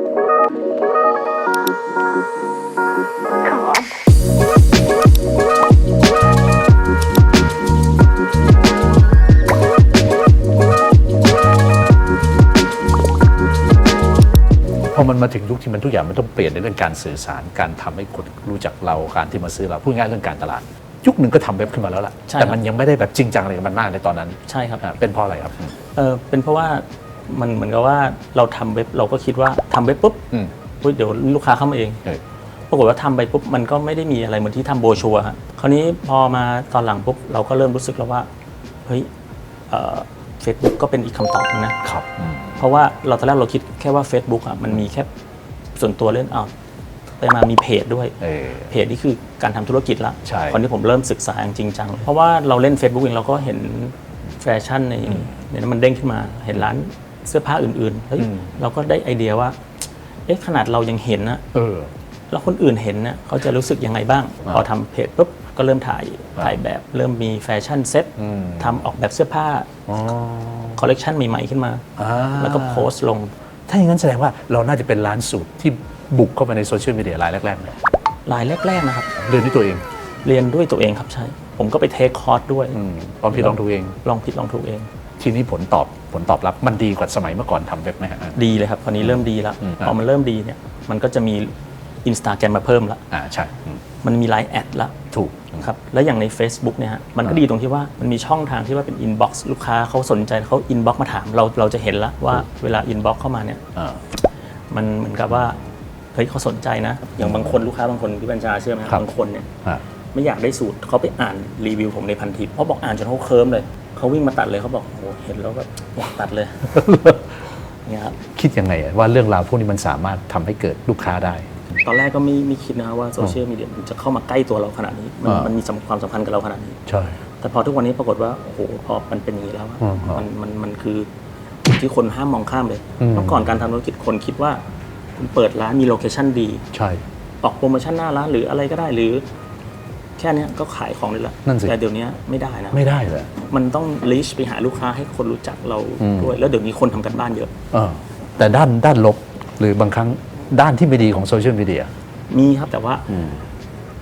พอมันมาถึงยุคที่มันทุกอย่างมันต้องเปลี่ยนในเรื่องการสื่อสาร การทำให้คนรู้จักเราการที่มาซื้อเราพูดง่ายๆเรื่องการตลาด ยุคหนึ่งก็ทำเว็บขึ้นมาแล้วล่ะใช่แต่ครับมันยังไม่ได้แบบจริงจังอะไรกับมันมากในตอนนั้น ใช่ครับอ่าเป็นเพราะอะไรครับอืมเออเป็นเพราะว่า มันเหมือนกับว่าเราทำเว็บเราก็คิดว่าทำเว็บปุ๊บอืมเฮ้ยเดี๋ยวลูกค้าเข้ามาเอง เออ ปรากฏว่าทำไปปุ๊บมันก็ไม่ได้มีอะไรเหมือนที่ทำโบรชัวร์ฮะคราวนี้พอมาตอนหลังปุ๊บเราก็เริ่มรู้สึกแล้วว่าเฮ้ยเฟซบุ๊กก็เป็นอีกคำตอบหนึงนะ ครับอืม เพราะว่าเราตอนแรกเราคิดแค่ว่า Facebook อะมันมีแค่ส่วนตัวเล่นอ้าวไปมามีเพจด้วย เออ เพจนี่คือการทำธุรกิจละใช่ ตอนที่ผมเริ่มศึกษาอย่างจริงจัง เพราะว่าเราเล่น Facebook เองเราก็เห็นแฟชั่นในในนั้นมันเด้งขึ้นมา เห็นร้าน เสื้อผ้าอื่นๆเฮ้ยอืมเราก็ได้ไอเดียว่า เอ๊ะขนาดเรายังเห็นนะเออ แล้วคนอื่นเห็นนะเขาจะรู้สึกยังไงบ้างอ่าพอทำเพจปุ๊บก็เริ่มถ่ายอ่าถ่ายแบบเริ่มมีแฟชั่นเซ็ตอืมทำออกแบบเสื้อผ้าอ๋อคอลเลกชันใหม่ๆขึ้นมาอ่าแล้วก็โพสต์ลง ถ้าอย่างนั้นแสดงว่าเราน่าจะเป็นร้านสูตรที่บุกเข้าไปในโซเชียลมีเดียรายแรกๆเลยรายแรกๆนะครับเดินด้วยตัวเอง เรียนด้วยตัวเองครับใช่ ผมก็ไปเทคคอร์สด้วยอืมลองผิดลองถูกเอง ลองผิดลองถูกเอง ทีนี้ผลตอบ ผลตอบรับมันดีกว่าสมัยเมื่อก่อนทำเว็บไหมฮะ ดีเลยครับตอนนี้เริ่มดีแล้วอืม พอมันเริ่มดีเนี่ยมันก็จะมีอินสตาแกรมมาเพิ่มละอ่าใช่อืมมันมีไลน์แอดละถูกครับแล้วอย่างใน Facebook เนี่ยฮะมันก็อ่าดีตรงที่ว่ามันมีช่องทางที่ว่าเป็นอินบ็อกซ์ลูกค้าเขาสนใจเขาอินบ็อกซ์มาถามเราเราจะเห็นละว่าเวลาอินบ็อกซ์เข้ามาเนี่ย อ่า มันเหมือนกับว่าเฮ้ยเขาสนใจนะ อย่างบางคนลูกค้าบางคนพี่บัญชาเชื่อไหมครับ บางคนเนี่ยอ่า ไม่อยากได้สูตรเขาไปอ่านรีวิวผมในพันทิปเพราะบอกอ่านจนเขาเคิร์มเลย เขาวิ่งมาตัดเลยเขาบอกโอ้โหเห็นแล้วแบบอยากตัดเลยเนี่ยครับคิดยังไงอะว่าเรื่องราวพวกนี้มันสามารถทำให้เกิดลูกค้าได้ ตอนแรกก็ไม่ไม่คิดนะครับว่าโซเชียลมีเดียมันจะเข้ามาใกล้ตัวเราขนาดนี้ มันอ่ามั มันมีความสัมพันธ์กับเราขนาดนี้ ใช่ แต่พอทุกวันนี้ปรากฏว่าโอ้โหพอมันเป็นอย่างนี้แล้วอะอืมครับมันมันมันคือสิ่งที่คนห้ามมองข้ามเลยอืม เมื่อก่อนการทำธุรกิจคนคิดว่าคุณเปิดร้านมีโลเคชั่นดี ใช่ ออกโปรโมชั่นหน้าร้านหรืออะไรก็ได้หรือ แค่เนี้ยก็ขายของได้แล้วนั่นสิ แต่เดี๋ยวนี้ไม่ได้นะ ไม่ได้เลย มันต้องลิชไปหาลูกค้าให้คนรู้จักเราอืม ด้วย แล้วเดี๋ยวนี้คนทำกันบ้านเยอะ เออแต่ด้านด้านลบหรือบางครั้งด้านที่ไม่ดีของโซเชียลมีเดีย มีครับแต่ว่าอืม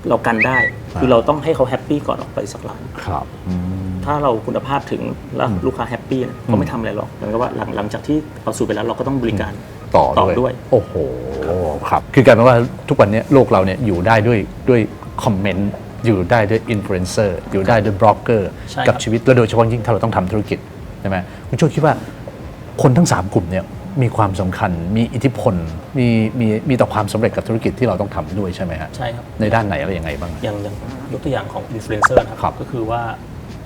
เรากันได้ คือเราต้องให้เขาแฮปปี้ก่อนออกไปสักร้าน ครับอืมถ้าเราคุณภาพถึงแล้วอืมลูกค้าแฮปปี้นะอืมก็ไม่ทำอะไรหรอกเหมือนกับว่าหลังหลังจากที่เราสู่ไปแล้วเราก็ต้องบริการ ต่อต่อด้วย ด้วย โอ้โห ครับ คือกลายเป็นว่าทุกวันนี้โลกเราเนี่ยอยู่ได้ด้วยด้วยคอมเมนต์ อยู่ได้ด้วยอินฟลูเอนเซอร์อยู่ได้ด้วยบล็อกเกอร์ใช่กับครับชีวิตแล้วโดยเฉพาะยิ่งถ้าเราต้องทำธุรกิจใช่ไหมคุณโชคคิดว่าคนทั้ง 3 กลุ่มเนี่ยมีความสำคัญ มีอิทธิพล มีมีมีต่อความสำเร็จกับธุรกิจที่เราต้องทำด้วยใช่ไหมฮะใช่ครับ ในด้านไหนอะไรยังไงบ้าง อย่างอย่างยกตัวอย่างของอินฟลูเอนเซอร์นะคครัรับ ก็คือว่า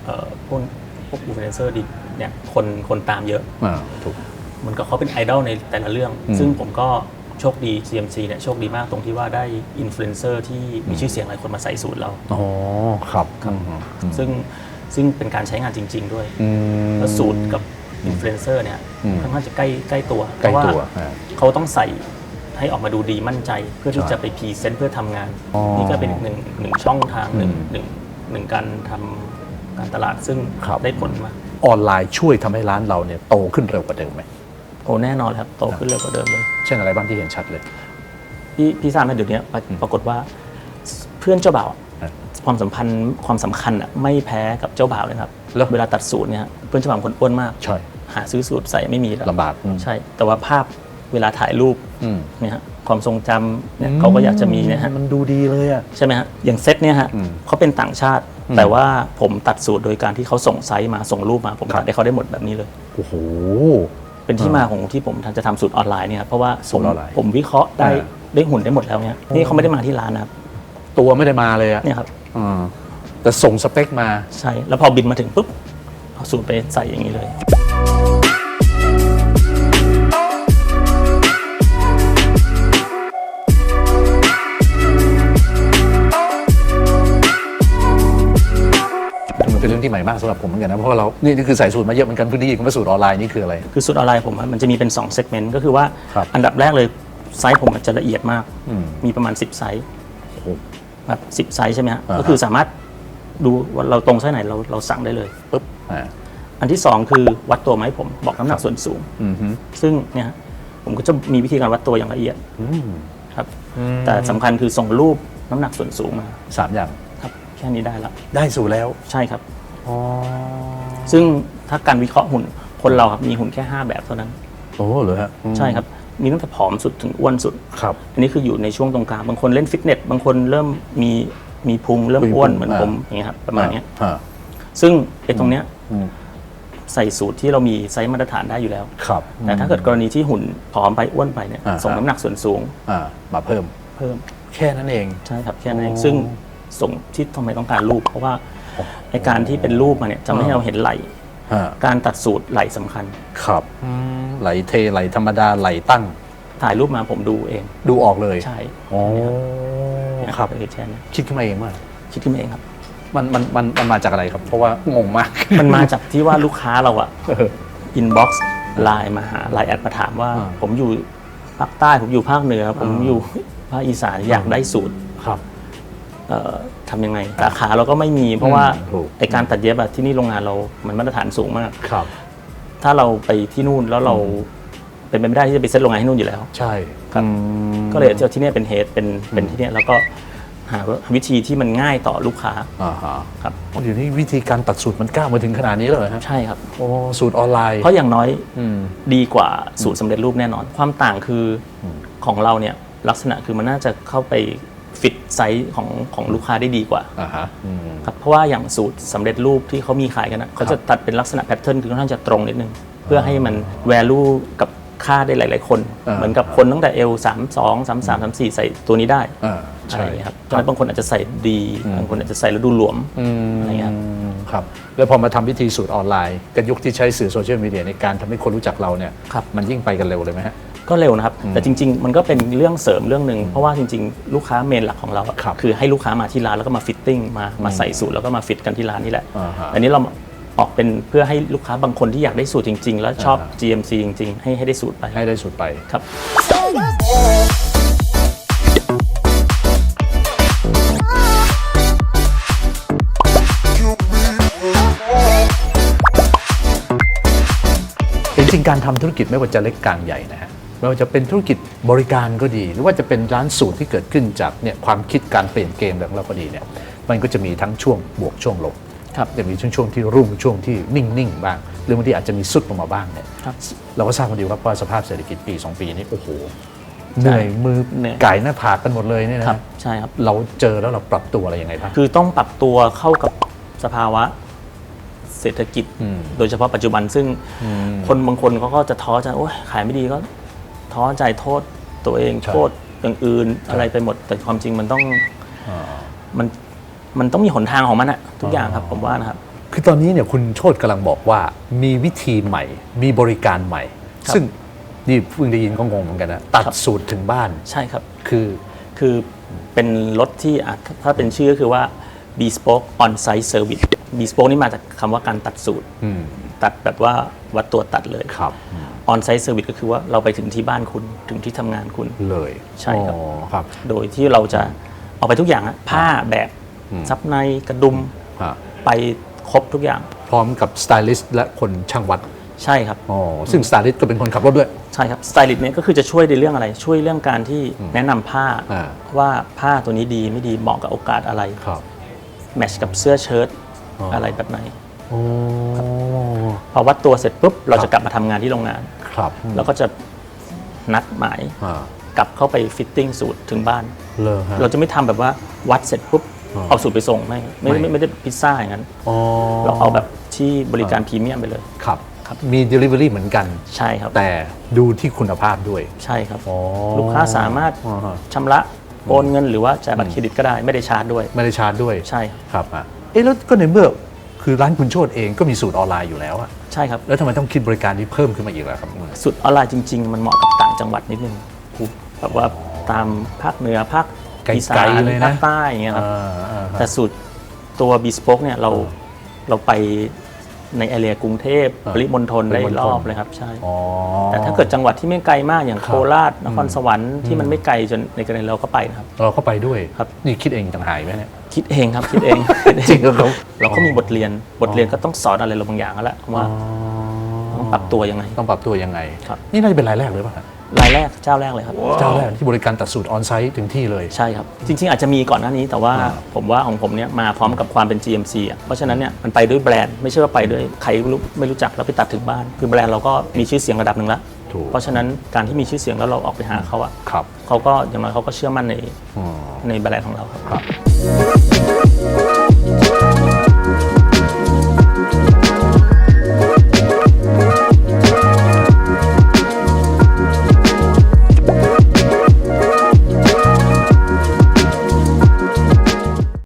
เอ่อพวกพวกอินฟลูเอนเซอร์ดิเนี่ยคนคนตามเยอะ อ่าถูก เหมันก็เขาเป็นไอดอลในแต่ละเรื่อง อืมซึ่งผมก็ โชคดี CMC เนี่ยโชคดีมากตรงที่ว่าได้อินฟลูเอนเซอร์ที่มีชื่อเสียงหลายคนมาใส่สูตรเรา อ๋อครับครับอืมอืมซึ่งซึ่งเป็นการใช้งานจริง ๆ ด้วยอืมแล้วสูตรกับอินฟลูเอนเซอร์เนี่ยอืมค่อนข้างจะใกล้ใกล้ตัวใกล้เพราะว่าตัวอ่าเขาต้องใส่ให้ออกมาดูดีมั่นใจเพื่อที่ใช่จะไปพรีเซนต์เพื่อทำงานอ๋อนี่ก็เป็นอีกหนึ่งหนึ่งช่องทางหนึ่งอืมหนึ่งหนึ่งการทำการตลาดซึ่งครับได้ผลมากออนไลน์ช่วยทำให้ร้านเราเนี่ยโตขึ้นเร็วกว่าเดิมไหม โอ้แน่นอนครับโตขึ้นเร็วกว่าเดิมเลย เช่นอะไรบ้างที่เห็นชัดเลย พี่พี่ทราบไหมเดี๋ยวนี้ปรอืมปรากฏว่าเพื่อนเจ้าบ่าวอะอะความสัมพันธ์ความสำคัญอะไม่แพ้กับเจ้าบ่าวเลยครับแล้วเวลาตัดสูตรเนี่ยเพื่อนเจ้าบ่าวคนอ้วนมากใช่หาซื้อสูตรใส่ไม่มีแล้วลำบากอืมใช่ แต่ว่าภาพเวลาถ่ายรูปอืมเนี่ยฮะความทรงจำเนี่ยเขาก็อยากจะมีเนะฮะมันดูดีเลยอะใช่ไหมฮะอย่างเซตเนี่ยฮะอืมเขาเป็นต่างชาติอืมแต่ว่าผมตัดสูตรโดยการที่เขาส่งไซส์มาส่งรูปมา ผมครัตับดให้เขาได้หมดแบบนี้เลยโอ้โห เป็นที่มาของที่ผมจะทำสูตรออนไลน์เนี่ยครับเพราะว่าสูผตมรออนไลน์ผมวิเคราะห์ได้อ่าได้หุ่นได้หมดแล้วเนี่ยนี่เขาไม่ได้มาที่ร้านนะครับตัวไม่ได้มาเลยอะเนี่ยครับอืมแต่ส่งสเปคมาใช่แล้วพอบินมาถึงปุ๊บเอาสูตรไปใส่อย่างนี้เลย เป็นเรื่องที่ใหม่มากสำหรับผมเหมือนกันนะเพราะว่าเรานี่นี่คือใส่สูตรมาเยอะเหมือนกันเพิ่งได้ยินคำว่าสูตรออนไลน์นี่คืออะไร คือสูตรออนไลน์ผมอะมันจะมีเป็น2เซกเมนต์ก็คือว่าครับอันดับแรกเลยไซส์ผมมันจะละเอียดมาก อืมมีประมาณ 10 ไซส์โอ้โหแบบสิบไซส์ใช่ไหมฮะอ่าฮะ ก็คือสามารถดูว่าเราตรงไซส์ไหนเราเราสั่งได้เลย ปุ๊บอ่าอันที่ 2 คือวัดตัวมาให้ผมบอกน้ำหนักส่วนสูง อืมฮึซึ่งเนี่ยฮะผมก็จะมีวิธีการวัดตัวอย่างละเอียดอืม ครับแต่สำคัญคือส่งรูปน้ำหนักส่วนสูงมา สามอย่างครับแค่นี้ได้แล้วได้สู่แล้วใช่ครับ อ๋อซึ่งถ้าการวิเคราะห์หุ่นคนเราครับมีหุ่นแค่ 5 แบบเท่านั้น โอ้เหรอฮะอืมใช่ครับ มีตั้งแต่ผอมสุดถึงอ้วนสุด ครับ อันนี้คืออยู่ในช่วงตรงกลาง บางคนเล่นฟิตเนส บางคนเริ่มมีมีพุงเริ่มมีพุงอ้วนเหมือนอ่าผมอย่างเงี้ยครับประมาณเนี้ยอ่าซึ่งไอ้ตรงเนี้ยอืมใส่สูตรที่เรามีไซส์มาตรฐานได้อยู่แล้ว ครับ แต่ถ้าเกิดกรณีที่หุ่นผอมไปอ้วนไปเนี่ยอ่า ส่งน้ำหนักส่วนสูงอ่ามาเพิ่ม เพิ่มแค่นั้นเอง ใช่ครับแค่นั้นเองโอ้ซึ่ง ส่งที่ทำไมต้องการรูป เพราะว่าไอการที่เป็นรูปมาเนี่ยจะไม่ให้อ่าเราเห็นไหล ฮะการตัดสูตรไหลสำคัญ ครับ ไหลเทไหลธรรมดาไหลตั้ง ถ่ายรูปมาผมดูเอง ดูออกเลยใช่โอ้ครับเลยแค่นี้คิดขึ้นมาเองว่าคิดขึ้นมาเองครับ มันมันมันมันมาจากอะไรครับ เพราะว่างงมาก มันมาจากที่ว่าลูกค้าเราอะ อินบ็อกซ์ไลน์มาหาไลน์แอดมาถามว่า อ่าผมอยู่ภาคใต้ผมอยู่ภาคเหนือ ผมอ่าอยู่ภาคอีสานอยากได้สูตร ครับ เอ่อทำยังไงสาขาเราก็ไม่มี เพราะว่าถูก ไอการตัดเย็บอะที่นี่โรงงานเรามันมาตรฐานสูงมาก ครับ ถ้าเราไปที่นู่นแล้วเราเป็นไปไม่ได้ที่จะไปเซตโรงงานที่นู่นอยู่แล้ว ใช่ครับ อืมก็เลยเอาที่เนี่ยเป็นเฮดเป็นเป็นที่เนี่ยแล้วก็หาวิธีที่มันง่ายต่อลูกค้าอ่าฮะครับเดี๋ยวนี้วิธีการตัดสูตรมันก้าวมาถึงขนาดนี้เลยเหรอฮะใช่ครับ โอ้สูตรออนไลน์เพราะอย่างน้อยอืม ดีกว่าสูตรสำเร็จรูปแน่นอน ความต่างคืออของเราเนี่ยลักษณะคือมันน่าจะเข้าไป ฟิตไซส์ของของลูกค้าได้ดีกว่าอ่าฮะอืม ครับเพราะว่าอย่างสูตรสำเร็จรูปที่เขามีขายกันนะเขาจะตัดเป็นลักษณะแพทเทิร์นคือค่อนข้างจะตรงนิดนึง เพื่อให้มัน value กับค่าได้หลาย ๆ คน อ่า เหมือนกับคนตั้งแต่เอลสามสองสามสามสามสี่ใส่ตัวนี้ได้อ่าอะไรใช่อย่างเงี้ยครับฉะนั้นบางคนอาจจะใส่ดีบางคนอาจจะใส่แล้วดูหลวม อืมอะไรเงี้ย ครับแล้วพอมาทำวิธีสูตรออนไลน์กันยุคที่ใช้สื่อโซเชียลมีเดียในการทำให้คนรู้จักเราเนี่ยครับ มันยิ่งไปกันเร็วเลยไหมฮะ ก็เร็วนะครับ แต่จริง ๆ มันก็เป็นเรื่องเสริมเรื่องหนึ่งเพราะว่าจริง ๆ ลูกค้าเมนหลักของเราอะครับ คือให้ลูกค้ามาที่ร้านแล้วก็มาฟิตติ้งมามาใส่สูตรแล้วก็มาฟิตกันที่ร้านนี่แหละ อ่าฮะ อันนี้เราออกเป็นเพื่อให้ลูกค้าบางคนที่อยากได้สูตรจริง ๆ แล้วชอบอ่าฮะ GMC จริง ๆ ให้ให้ได้สูตรไปให้ได้สูตรไป ครับ จริงๆการทำธุรกิจไม่ว่าจะเล็กกลางใหญ่นะฮะ ไม่ว่าจะเป็นธุรกิจบริการก็ดี หรือว่าจะเป็นร้านสูตรที่เกิดขึ้นจากเนี่ยความคิดการเปลี่ยนเกมแบบเราก็ดีเนี่ยมันก็จะมีทั้งช่วงบวกช่วงลบครับจะมีช่วงช่วงที่รุ่งช่วงที่นิ่งๆบ้าง หรือบางทีอาจจะมีสุดลงมาบ้างเนี่ยครับเราก็ทราบกันดีครับว่าสภาพเศรษฐกิจปี 2 ปีนี้โอ้โหเหนื่อยมือเหนื่อยไก่หน้าผากกันหมดเลยเนี่ยครันะบใช่ครับเราเจอแล้วเราปรับตัวอะไรยังไงบ้างคือต้องปรับตัวเข้ากับสภาวะเศรษฐกิจอืมโดยเฉพาะปัจจุบันซึ่งคนบางคนเขาก็จะท้อใจโอ้ยขายไม่ดีก็ ท้อใจโทษตัวเองใช่โทษอย่างอื่นอะไรไปหมด แต่ความจริงมันต้องอ่ามันมันต้องมีหนทางของมันอะทุกอย่างครับผมว่านะครับ คือตอนนี้เนี่ยคุณโชตกำลังบอกว่ามีวิธีใหม่ มีบริการใหม่ครับซึ่งนี่เพิ่งได้ยินก็งงเหมือนกันนะตัดครับสูตรถึงบ้านใช่ครับคือคือเป็นรถที่อะถ้าเป็นชื่อก็คือว่า bespoke on-site service bespoke นี่มาจากคำว่าการตัดสูตรอืมตัดแบบว่า วัดตัวตัดเลยครับ on-site service ก็คือว่าเราไปถึงที่บ้านคุณถึงที่ทำงานคุณเลยใช่ครับอ๋อครับ โดยที่เราจะเอาไปทุกอย่างอะผ้าแบบซับในกระดุมฮะไปครบทุกอย่าง พร้อมกับสไตลิสต์และคนช่างวัดใช่ครับอ๋อซึ่งสไตลิสต์ก็เป็นคนขับรถด้วย ใช่ครับ สไตลิสต์เนี่ยก็คือจะช่วยในเรื่องอะไร ช่วยเรื่องการที่แนะนำผ้าอ่าว่าผ้าตัวนี้ดีไม่ดีเหมาะกับโอกาสอะไรครับแมทช์กับเสื้อเชิ้ตอ๋อออะไรแบบไหนโอ้ พอวัดตัวเสร็จปุ๊บเราจะกลับมาทำงานที่โรงงาน ครับแล้วก็จะนัดหมายอ่ากลับเข้าไปฟิตติ้งสูตรถึงบ้าน เลยฮะ เราจะไม่ทำแบบว่าวัดเสร็จปุ๊บอ๋อเอาสูตรไปส่งไม่ไม่ไม่ ไม่ไม่ได้พิซซ่าอย่างนั้น อ๋อเราเอาแบบที่บริการพรีเมียมไปเลย ครับ ครับ มี Delivery เหมือนกัน ใช่ครับแต่ดูที่คุณภาพด้วย ใช่ครับ อ๋อลูกค้าสามารถอ่าฮะ ชำระโอนเงินหรือว่าจ่ายบัตรเครดิตก็ได้ไม่ได้ชาร์จด้วย ไม่ได้ชาร์จด้วย ใช่ครับ ครับอะเอ๊ะแล้วก็ในเมื่อ คือร้านคุณโชตเองก็มีสูตรออนไลน์อยู่แล้วอะใช่ครับ แล้วทำไมต้องคิดบริการนี้เพิ่มขึ้นมาอีกล่ะครับสุดออนไลน์จริง ๆ มันเหมาะกับต่างจังหวัดนิดนึงแบบว่าตามภาคเหนือภาคไกลๆอีสานเลยนะภาคใต้อย่างเงี้ยครับ อ่าอ่าฮะ แต่สูตรตัวบีสป็อกเนี่ยเราเราไปในแอเรียกรุงเทพอ่าปริมณฑลได้ปริมณฑล รอบเลยครับใช่ อ๋อ แต่ถ้าเกิดจังหวัดที่ไม่ไกลมากอย่างครับ โคราชนครสวรรค์ที่มันไม่ไกลจนในกรณีเราก็ไปนะครับ เราก็ไปด้วยครับ นี่คิดเองต่างหากไหมเนี่ย คิดเองครับคิดเองจริงเหรอครับเราก็มีบทเรียนบทเรียนก็ต้องสอนอะไรเราบางอย่างแล้วแหละว่าต้องปรับตัวยังไง ต้องปรับตัวยังไง ครับ นี่น่าจะเป็นรายแรกเลยป่ะฮะรายแรกเจ้าแรกเลยครับเจ้าแรกที่บริการตัดสูตรออนไซต์ถึงที่เลยใช่ครับ จริง ๆ อาจจะมีก่อนหน้านี้แต่ว่าอ่าผมว่าของผมเนี่ยมาพร้อมกับความเป็น GMC อะเพราะฉะนั้นเนี่ยมันไปด้วยแบรนด์ไม่ใช่ว่าไปด้วยใครไม่รู้ไม่รู้จักแล้วไปตัดถึงบ้าน คือแบรนด์เราก็มีชื่อเสียงระดับหนึ่งแล้วถูกเพราะฉะนั้นการที่มีชื่อเสียงแล้วเราออกไปหาเขาอะครับเขาก็อย่างน้อยเขาก็เชื่อมั่นในอืมในแบรนด์ของเราครับครับ